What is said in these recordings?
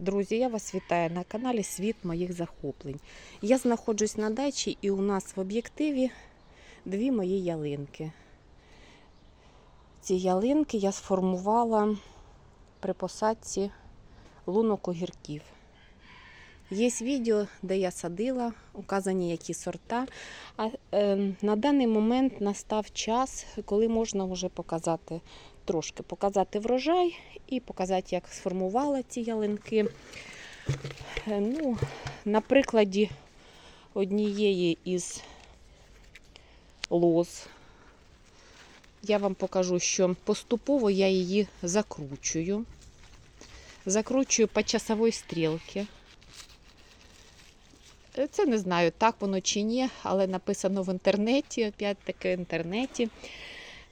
Друзі, я вас вітаю на каналі Світ моїх захоплень. Я знаходжусь на дачі і у нас в об'єктиві дві мої ялинки. Ці ялинки я сформувала при посадці лунок огірків. Є відео, де я садила, указані які сорта. А е, на даний момент настав час, коли можна вже показати трошки показати врожай і показати, як сформувала ці ялинки. Е, Ну, на прикладі однієї із лоз я вам покажу, що поступово я її закручую. Закручую по часовій стрілці. Е, Це не знаю, так воно чи ні, але написано в інтернеті, опять-таки в інтернеті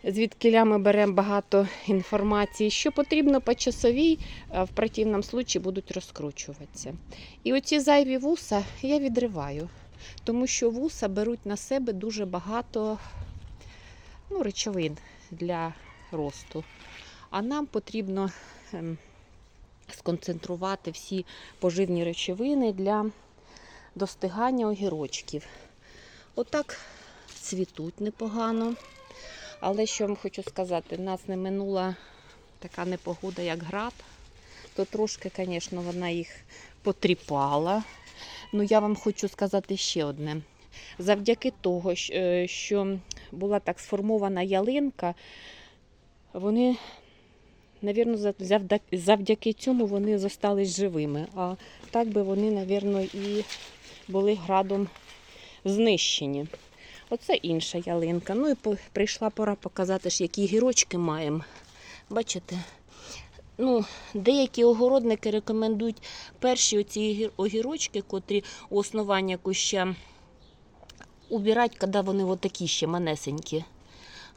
звідки ми беремо багато інформації, що потрібно по часовій, в противному случаї будуть розкручуватися. І оці зайві вуса я відриваю, тому що вуса беруть на себе дуже багато ну, речовин для росту. А нам потрібно ем, сконцентрувати всі поживні речовини для достигання огірочків. Отак цвітуть непогано. Але що вам хочу сказати, нас не минула така непогода, як град, то трошки, звісно, вона їх потріпала. Ну, я вам хочу сказати ще одне. Завдяки того, е, що була так сформована ялинка, вони, навірно, завдяки цьому вони зостались живими. А так би вони, навірно, і були градом знищені. Оце інша ялинка. Ну і прийшла пора показати, ж, які гірочки маємо. Бачите? Ну, деякі огородники рекомендують перші оці огірочки, котрі у основання куща убирати, коли вони отакі ще манесенькі.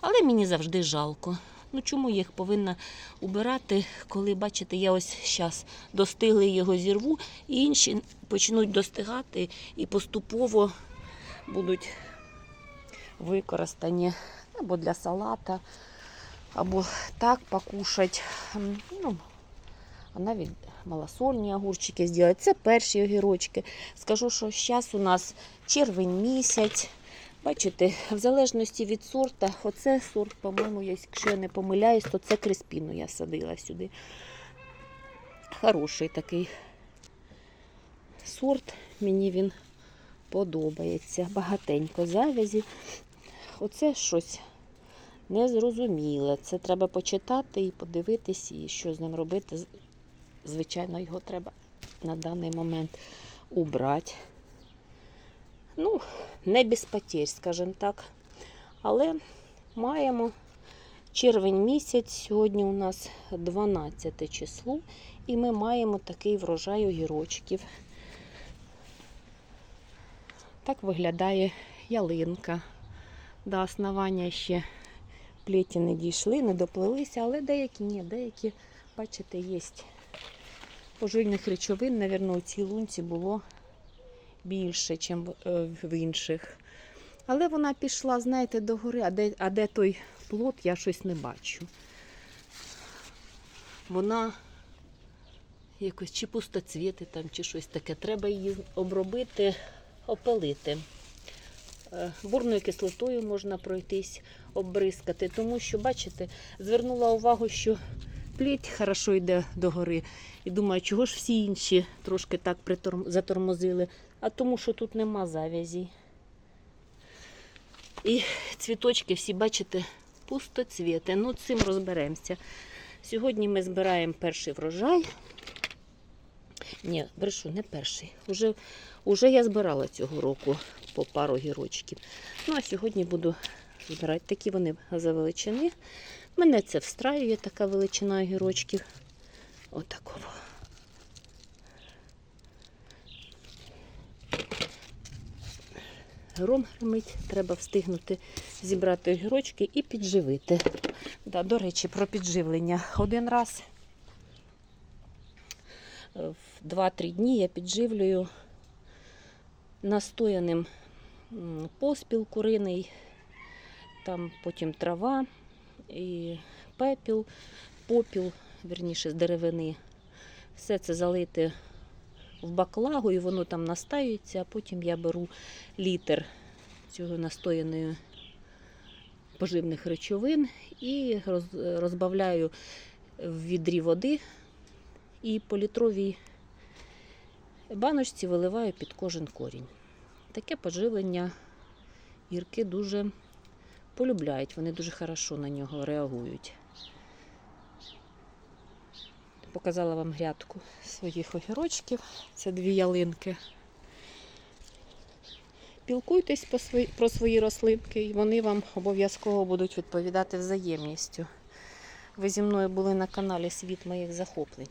Але мені завжди жалко. Ну чому їх повинна убирати, коли, бачите, я ось зараз достигли його зірву, і інші почнуть достигати і поступово будуть використані або для салата, або так покушать. Ну, а навіть малосольні огурчики зробити. Це перші огірочки. Скажу, що зараз у нас червень місяць. Бачите, в залежності від сорта, оце сорт, по-моєму, якщо я не помиляюсь, то це креспіну я садила сюди. Хороший такий сорт, мені він подобається. Багатенько завязі. Оце щось незрозуміле. Це треба почитати і подивитись, і що з ним робити. Звичайно, його треба на даний момент убрати. Ну, не без потерь, скажімо так. Але маємо червень місяць, сьогодні у нас 12 число, і ми маємо такий врожай огірочків. Так виглядає ялинка. До основання ще плеті не дійшли, не доплилися, але деякі ні, деякі, бачите, є поживних речовин, мабуть, у цій лунці було більше, ніж в інших. Але вона пішла, знаєте, до гори, а де, а де той плод, я щось не бачу. Вона якось чи пустоцвіти там, чи щось таке. Треба її обробити, опалити. Е, Бурною кислотою можна пройтись, оббризкати, тому що, бачите, звернула увагу, що пліть хорошо йде до гори. І думаю, чого ж всі інші трошки так затормозили, а тому, що тут нема завязі. І цвіточки всі, бачите, пустоцвіти. Ну, цим розберемося. Сьогодні ми збираємо перший врожай. Ні, брешу, не перший. Уже, уже я збирала цього року по пару гірочків. Ну, а сьогодні буду збирати. Такі вони за величини. Мене це встраює, така величина огірочків. Отакого. Гром гримить, треба встигнути зібрати огірочки і підживити. Да, до речі, про підживлення. Один раз в 2-3 дні я підживлюю настояним поспіл куриний, там потім трава і пепіл, попіл, верніше з деревини. Все це залити в баклагу і воно там настаюється, а потім я беру літр цього настояної поживних речовин і розбавляю в відрі води і по літровій баночці виливаю під кожен корінь. Таке поживлення гірки дуже полюбляють, вони дуже хорошо на нього реагують. Показала вам грядку своїх огірочків. Це дві ялинки. Пілкуйтесь по свої- про свої рослинки, і вони вам обов'язково будуть відповідати взаємністю. Ви зі мною були на каналі Світ моїх захоплень.